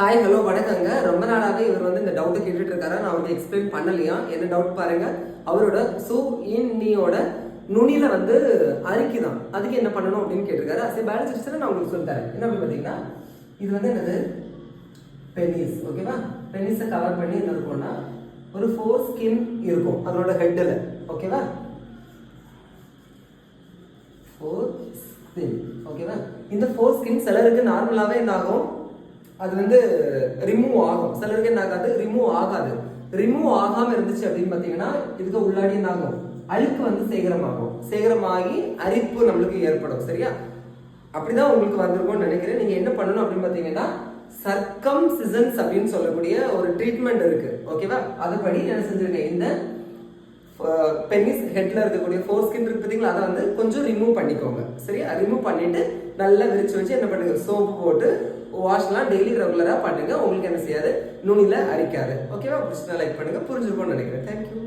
Hi hello வணக்கங்க. ரொம்ப நாளாகவே இவர் வந்து இந்த டவுட்டை கேட்டுட்டு இருக்காரு நான் அவருக்கு எக்ஸ்பிளைன் பண்ணலையா? என்ன டவுட் பாருங்க. அவரோட சு இன் நுனியில வந்து அரிக்குதான் அதுக்கு என்ன பண்ணணும் அப்படின்னு கேட்டிருக்காரு அசை பேலன்ஸ் நான் உங்களுக்கு சொல்லித்தரேன். என்ன அப்படின்னு பார்த்தீங்கன்னா இது வந்து என்னது? பெனிஸ் ஓகேவா பெனிஸை கவர் பண்ணி என்ன இருக்கும்னா ஒரு ஃபோர் ஸ்கின் இருக்கும் அதோட ஹெட்டில் ஓகேவா ஃபோர் ஸ்கின் ஓகேவா இந்த ஃபோர் ஸ்கின் சிலருக்கு நார்மலாகவே என்ன ஆகும் அது வந்து ரிமூவ் ஆகும். சிலருக்கு என்ன ஆகாது? ரிமூவ் ஆகாது. ரிமூவ் ஆகாம இருந்துச்சு அப்படின்னு பார்த்தீங்கன்னா இதுக்கு உள்ளாடி என்ன ஆகும்? அழுக்கு வந்து சேகரமாகும். சேகரமாகி அரிப்பு நம்மளுக்கு ஏற்படும். சரியா? அப்படிதான் உங்களுக்கு வந்திருக்கும்னு நினைக்கிறேன். நீங்க என்ன பண்ணணும் அப்படின்னு பார்த்தீங்கன்னா சர்க்கம் சிசன்ஸ் அப்படின்னு சொல்லக்கூடிய ஒரு ட்ரீட்மெண்ட் இருக்கு. ஓகேவா அதுபடி என்ன செஞ்சிருக்கேன் இந்த பெனிஸ் ஹெட்ல இருக்கக்கூடிய ஃபோர் ஸ்கின் இருக்கு பார்த்தீங்களா அதை வந்து கொஞ்சம் ரிமூவ் பண்ணிக்கோங்க. சரியா? ரிமூவ் பண்ணிட்டு நல்லா விரிச்சு வச்சு என்ன பண்ணுங்க? சோப்பு போட்டு வாஷ்லாம் டெய்லி ரெகுலராக பண்ணுங்க. உங்களுக்கு என்ன செய்யாது? நுனியில் அரிக்காது. ஓகேவா பிடிச்சினா லைக் பண்ணுங்க. புரிஞ்சிருக்கும்னு நினைக்கிறேன். தேங்க்யூ